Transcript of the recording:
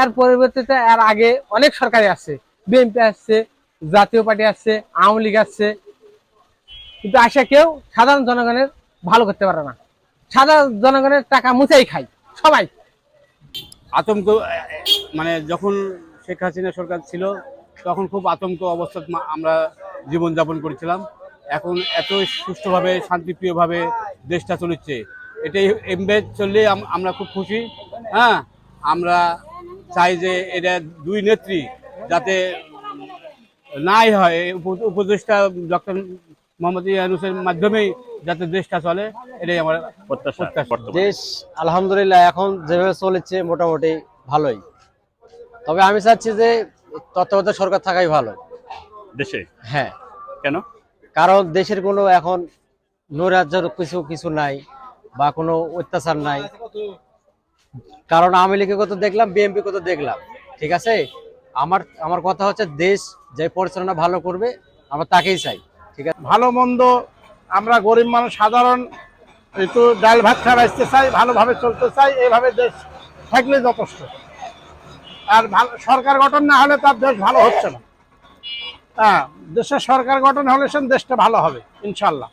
তার পরিবর্তিতে এর আগে অনেক সরকারি আসছে বিএনপি আসছে, জাতীয় পার্টি আসছে, আওয়ামী লীগ আসছে। কিন্তু আসে কেউ সাধারণ জনগণের ভালো করতে পারে না। সাধারণ জনগণের টাকা মুচাই খায় সবাই। আতঙ্ক মানে যখন শেখ হাসিনা সরকার ছিল, তখন খুব আতঙ্ক অবস্থা আমরা জীবনযাপন করেছিলাম। এখন এত সুষ্ঠুভাবে, শান্তিপ্রিয়ভাবে দেশটা চলেছে। এটাই এমবে চললে আমরা খুব খুশি। হ্যাঁ আমরা চাই যে এটা দুই নেত্রী যাতে নাই হয়। এই উপদেষ্টা ডক্টর মোহাম্মদ ইউনুসের মাধ্যমেই যাতে দেশটা চলে এটাই আমার প্রত্যাশা প্রত্যাশা। দেশ আলহামদুলিল্লাহ এখন যেভাবে চলেছে মোটামুটি ভালোই। তবে আমি চাচ্ছি যে তত্ত্বাবধায়ক সরকার থাকাই ভালো। দেশে? হ্যাঁ। কেন? কারণ দেশের কোনো এখন নৈরাজ্যের কিছু কিছু নাই বা কোনো অত্যাচার নাই। কারণ আওয়ামী লীগের কথা দেখলাম বিএনপি কথা দেখলাম, ঠিক আছে? আমার আমার কথা হচ্ছে দেশ যে পরিচালনা ভালো করবে, আমরা তাকেই চাই, ঠিক আছে? ভালো মন্দ, আমরা গরিব মানুষ, সাধারণ, একটু ডাল ভাত খাওয়া আসতে চাই, ভালোভাবে চলতে চাই, এইভাবে দেশ থাকলে যথেষ্ট। আর ভালো, সরকার গঠন না হলে তার দেশ ভালো হচ্ছে না। হ্যাঁ দেশের সরকার গঠন হলে সে দেশটা ভালো হবে, ইনশাল্লাহ।